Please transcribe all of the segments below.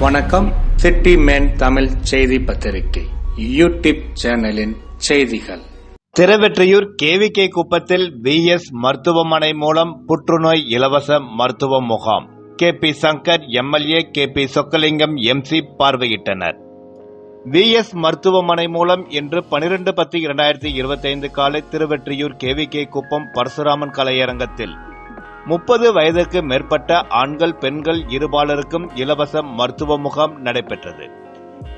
வணக்கம். City man Tamil செய்தி பத்திரிகை. யூடியூப் சேனலின் செய்திகள். திருவெற்றியூர் கேவிகே குப்பத்தில் விஎஸ் மருத்துவமனை மூலம் புற்றுநோய் இலவச மருத்துவ முகாம். K P Shankar MLA K P Chockalingam MC பார்வையிட்டனர். விஎஸ் மருத்துவமனை மூலம் இன்று பனிரெண்டு பத்து இரண்டாயிரத்தி இருபத்தைந்து காலை திருவெற்றியூர் கேவிகே குப்பம் பரசுராமன் கலையரங்கத்தில் முப்பது வயதுக்கு மேற்பட்ட ஆண்கள் பெண்கள் இருபாலருக்கும் இலவச மருத்துவ முகாம் நடைபெற்றது.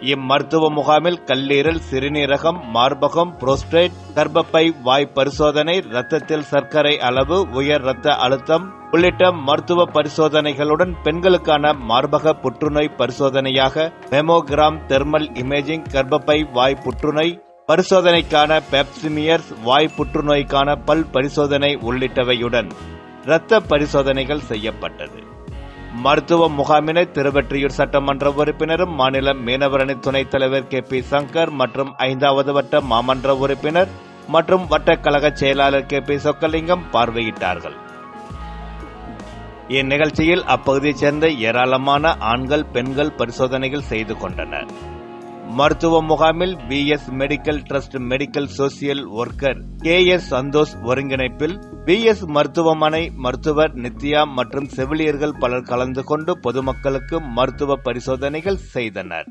இம்மருத்துவ முகாமில் கல்லீரல் சிறுநீரகம் மார்பகம் புரோஸ்டேட் கர்ப்பப்பை வாய் பரிசோதனை ரத்தத்தில் சர்க்கரை அளவு உயர் இரத்த அழுத்தம் உள்ளிட்ட மருத்துவ பரிசோதனைகளுடன் பெண்களுக்கான மார்பக புற்றுநோய் பரிசோதனையாக மெமோகிராம் தெர்மல் இமேஜிங் கர்ப்பப்பை வாய் புற்றுநோய் பரிசோதனைக்கான பெப்சிமியர்ஸ் வாய் புற்றுநோய்க்கான பல் பரிசோதனை உள்ளிட்டவையுடன் இரத்த பரிசோதனைகள் செய்யப்பட்டது. மருத்துவ முகாமினை திருவெற்றியூர் சட்டமன்ற உறுப்பினரும் மாநில மீனவரணி துணைத் தலைவர் கே பி சங்கர் மற்றும் ஐந்தாவது வட்ட மாமன்ற உறுப்பினர் மற்றும் வட்டக்கழக செயலாளர் கே பி சொக்கலிங்கம் பார்வையிட்டார்கள். இந்நிகழ்ச்சியில் அப்பகுதியைச் சேர்ந்த ஏராளமான ஆண்கள் பெண்கள் பரிசோதனைகள் செய்து கொண்டனர். மருத்துவ முகாமில் P S medical trust medical social worker K S Santhosh ஒருங்கிணைப்பில் பி எஸ் மருத்துவமனை மருத்துவர் நித்யா மற்றும் செவிலியர்கள் பலர் கலந்து கொண்டு பொதுமக்களுக்கு மருத்துவ பரிசோதனைகள் செய்தனர்.